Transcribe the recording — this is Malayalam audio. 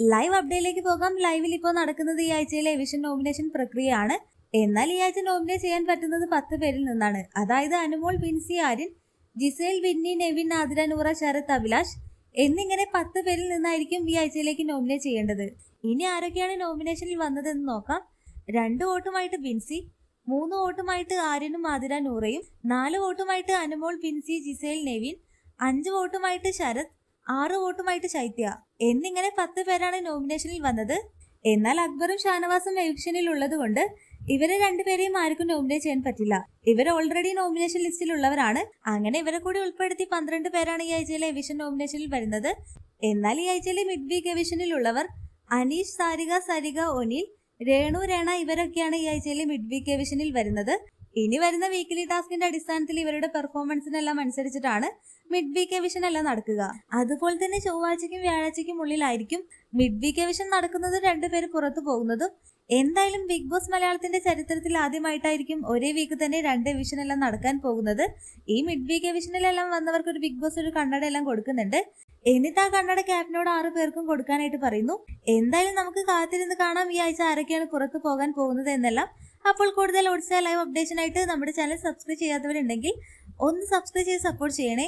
ലൈവ് അപ്ഡേറ്റിലേക്ക് പോകാം. ലൈവിൽ ഇപ്പോൾ നടക്കുന്നത് ഈ ആഴ്ചയിലെ എവിഷൻ നോമിനേഷൻ പ്രക്രിയയാണ്. എന്നാൽ ഈ ആഴ്ച നോമിനേറ്റ് ചെയ്യാൻ പറ്റുന്നത് പത്ത് പേരിൽ നിന്നാണ്. അതായത് അനുമോൾ വിൻസി ആര്യൻ ജിസേൽ വിന്നി നെവിൻ ആതിര നൂറ ശരത് അഭിലാഷ് എന്നിങ്ങനെ പത്ത് പേരിൽ നിന്നായിരിക്കും ഈ ആഴ്ചയിലേക്ക് നോമിനേറ്റ് ചെയ്യേണ്ടത്. ഇനി ആരൊക്കെയാണ് നോമിനേഷനിൽ വന്നതെന്ന് നോക്കാം. രണ്ട് വോട്ടുമായിട്ട് ബിൻസി മൂന്ന് വോട്ടുമായിട്ട് ആര്യനും ആതിര നൂറയും നാല് വോട്ടുമായിട്ട് അനുമോൾ ബിൻസി ജിസേൽ നെവിൻ അഞ്ച് വോട്ടുമായിട്ട് ശരത് ആറ് വോട്ടുമായിട്ട് ശൈത്യ എന്നിങ്ങനെ പത്ത് പേരാണ് നോമിനേഷനിൽ വന്നത്. എന്നാൽ അക്ബറും ഷാനവാസും എവിക്ഷനിൽ ഉള്ളതുകൊണ്ട് ഇവരെ രണ്ടുപേരെയും ആർക്കും നോമിനേറ്റ് ചെയ്യാൻ പറ്റില്ല. ഇവർ ഓൾറെഡി നോമിനേഷൻ ലിസ്റ്റിൽ ഉള്ളവരാണ്. അങ്ങനെ ഇവരെ കൂടി ഉൾപ്പെടുത്തി പന്ത്രണ്ട് പേരാണ് ഈ ആഴ്ചയിലെ എവിഷൻ നോമിനേഷനിൽ വരുന്നത്. എന്നാൽ ഈ ആഴ്ചയിലെ മിഡ് വീക്ക് എവിഷനിൽ ഉള്ളവർ അനീഷ് സാരിക സരിക ഒനിൽ രേണു രേണ ഇവരൊക്കെയാണ് ഈ ആഴ്ചയിലെ മിഡ് വീക്ക് എവിഷനിൽ വരുന്നത്. ഇനി വരുന്ന വീക്കിലി ടാസ്കിന്റെ അടിസ്ഥാനത്തിൽ ഇവരുടെ പെർഫോമൻസിനെല്ലാം അനുസരിച്ചിട്ടാണ് മിഡ് വീക്ക് എവിഷൻ എല്ലാം നടക്കുക. അതുപോലെ തന്നെ ചൊവ്വാഴ്ചയ്ക്കും വ്യാഴാഴ്ചയ്ക്കും ഉള്ളിലായിരിക്കും മിഡ് വീക്ക് എവിഷൻ നടക്കുന്നതും രണ്ടുപേര് പുറത്തു പോകുന്നതും. എന്തായാലും ബിഗ് ബോസ് മലയാളത്തിന്റെ ചരിത്രത്തിൽ ആദ്യമായിട്ടായിരിക്കും ഒരേ വീക്ക് തന്നെ രണ്ട് എവിഷൻ എല്ലാം നടക്കാൻ പോകുന്നത്. ഈ മിഡ് വീക്ക് എവിഷനിലെല്ലാം വന്നവർക്ക് ഒരു ബിഗ് ബോസ് ഒരു കണ്ണട എല്ലാം കൊടുക്കുന്നുണ്ട്. എന്നിട്ട് ആ കണ്ണട ക്യാപ്റ്റനോട് ആറു പേർക്കും കൊടുക്കാനായിട്ട് പറയുന്നു. എന്തായാലും നമുക്ക് കാത്തിരുന്ന് കാണാം ഈ ആഴ്ച ആരൊക്കെയാണ് പുറത്തു പോകാൻ പോകുന്നത് എന്നെല്ലാം. അപ്പോൾ കൂടുതൽ ഒഡിസ ലൈവ് അപ്ഡേഷനായിട്ട് നമ്മുടെ ചാനൽ സബ്സ്ക്രൈബ് ചെയ്യാത്തവരുണ്ടെങ്കിൽ ഒന്ന് സബ്സ്ക്രൈബ് ചെയ്ത് സപ്പോർട്ട് ചെയ്യണേ.